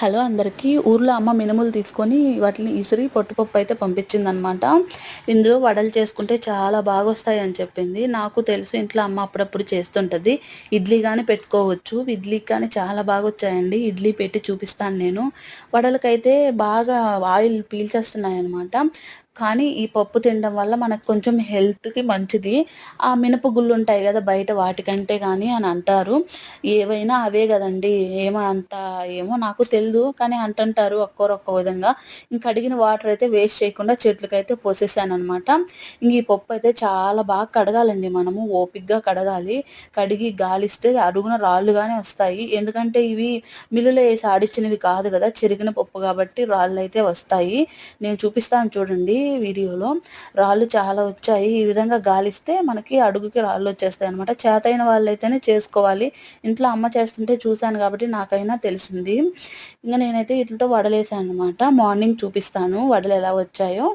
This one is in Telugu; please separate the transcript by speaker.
Speaker 1: హలో అందరికీ. ఊర్లో అమ్మ మినుములు తీసుకొని వాటిని ఇసిరి పొట్టుపప్పు అయితే పంపించిందనమాట ఇందులో వడలు చేసుకుంటే చాలా బాగా వస్తాయి అని చెప్పింది. నాకు తెలుసు ఇంట్లో అమ్మ అప్పుడప్పుడు చేస్తుంటుంది. ఇడ్లీ కానీ పెట్టుకోవచ్చు. ఇడ్లీకి కానీ చాలా బాగా వచ్చాయండి ఇడ్లీ పెట్టి చూపిస్తాను నేను. వడలకైతే బాగా ఆయిల్ పీల్చేస్తున్నాయి అనమాట కానీ ఈ పప్పు తినడం వల్ల మనకు కొంచెం హెల్త్కి మంచిది. ఆ మినపగుళ్ళు ఉంటాయి కదా బయట వాటికంటే కానీ అని అంటారు. ఏవైనా అవే కదండి. ఏమో అంత ఏమో నాకు తెలియదు కానీ అంటుంటారు ఒక్కోరు ఒక్కో విధంగా. ఇంక అడిగిన వాటర్ అయితే వేస్ట్ చేయకుండా చెట్లకైతే పోసేసానమాట ఇంక ఈ పప్పు అయితే చాలా బాగా కడగాలండి మనము. ఓపిక్గా కడగాలి. కడిగి గాలిస్తే అడుగున రాళ్ళుగానే వస్తాయి. ఎందుకంటే ఇవి మిల్లులో వేసి ఆడిచ్చినవి కాదు కదా చెరిగిన పప్పు కాబట్టి రాళ్ళు అయితే వస్తాయి. నేను చూపిస్తాను చూడండి. వీడియోలో రాళ్ళు చాలా వచ్చాయి. ఈ విధంగా గాలిస్తే మనకి అడుగుకి రాళ్ళు వచ్చేస్తాయి అనమాట చేతైన వాళ్ళైతేనే చేసుకోవాలి. ఇంట్లో అమ్మ చేస్తుంటే చూశాను కాబట్టి నాకైనా తెలిసింది. ఇంకా నేనైతే వీటితో వడలేసాను అనమాట మార్నింగ్ చూపిస్తాను వడలు ఎలా వచ్చాయో.